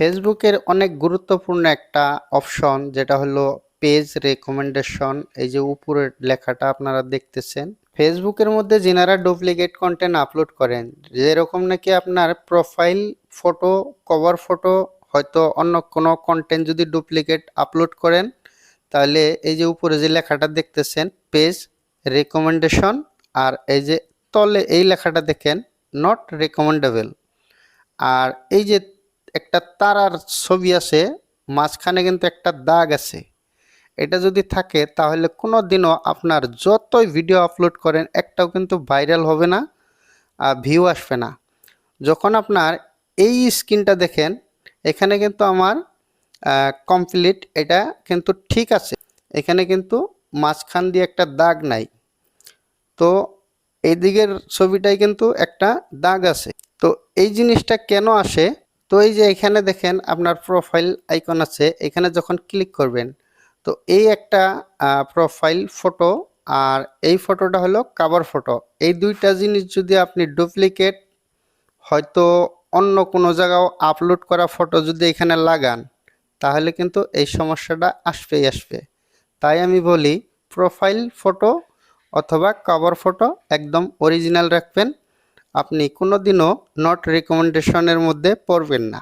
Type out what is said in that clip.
ফেসবুকের অনেক গুরুত্বপূর্ণ একটা অপশন যেটা হলো পেজ রেকমেন্ডেশন, এই যে উপরের লেখাটা আপনারা দেখতেছেন। ফেসবুকের মধ্যে যিনারা ডুপ্লিকেট কন্টেন্ট আপলোড করেন, যেরকম নাকি আপনার প্রোফাইল ফটো, কভার ফটো, হয়তো অন্য কোনো কন্টেন্ট যদি ডুপ্লিকেট আপলোড করেন, তাহলে এই যে উপরে যে লেখাটা দেখতেছেন, পেজ রেকমেন্ডেশন, আর এই যে তলে এই লেখাটা দেখেন, নট রেকমেন্ডেবল। আর এই যে একটা তারার ছবি আছে, মাঝখানে কিন্তু একটা দাগ আছে। এটা যদি থাকে, তাহলে কোনো দিনও আপনার যতই ভিডিও আপলোড করেন, একটাও কিন্তু ভাইরাল হবে না, আর ভিউ আসবে না। যখন আপনার এই স্ক্রিনটা দেখেন, এখানে কিন্তু আমার কমপ্লিট এটা কিন্তু ঠিক আছে। এখানে কিন্তু মাঝখান দিয়ে একটা দাগ নাই। তো এই দিকের ছবিটাই কিন্তু একটা দাগ আছে। তো এই জিনিসটা কেন আসে? তো এই যে এখানে দেখেন আপনার প্রোফাইল আইকন আছে, এখানে যখন ক্লিক করবেন, তো এই একটা প্রোফাইল ফটো আর এই ফটোটা হলো কাভার ফটো এই দুইটা জিনিস যদি আপনি ডুপ্লিকেট হয়তো অন্য কোনো জায়গাও আপলোড করা ফটো যদি এখানে লাগান, তাহলে কিন্তু এই সমস্যাটা আসবেই আসবে। তাই আমি বলি প্রোফাইল ফটো অথবা কভার ফটো একদম অরিজিনাল রাখবেন। আপনি কোনোদিনও নট রেকমেন্ডেশনের মধ্যে পড়বেন না।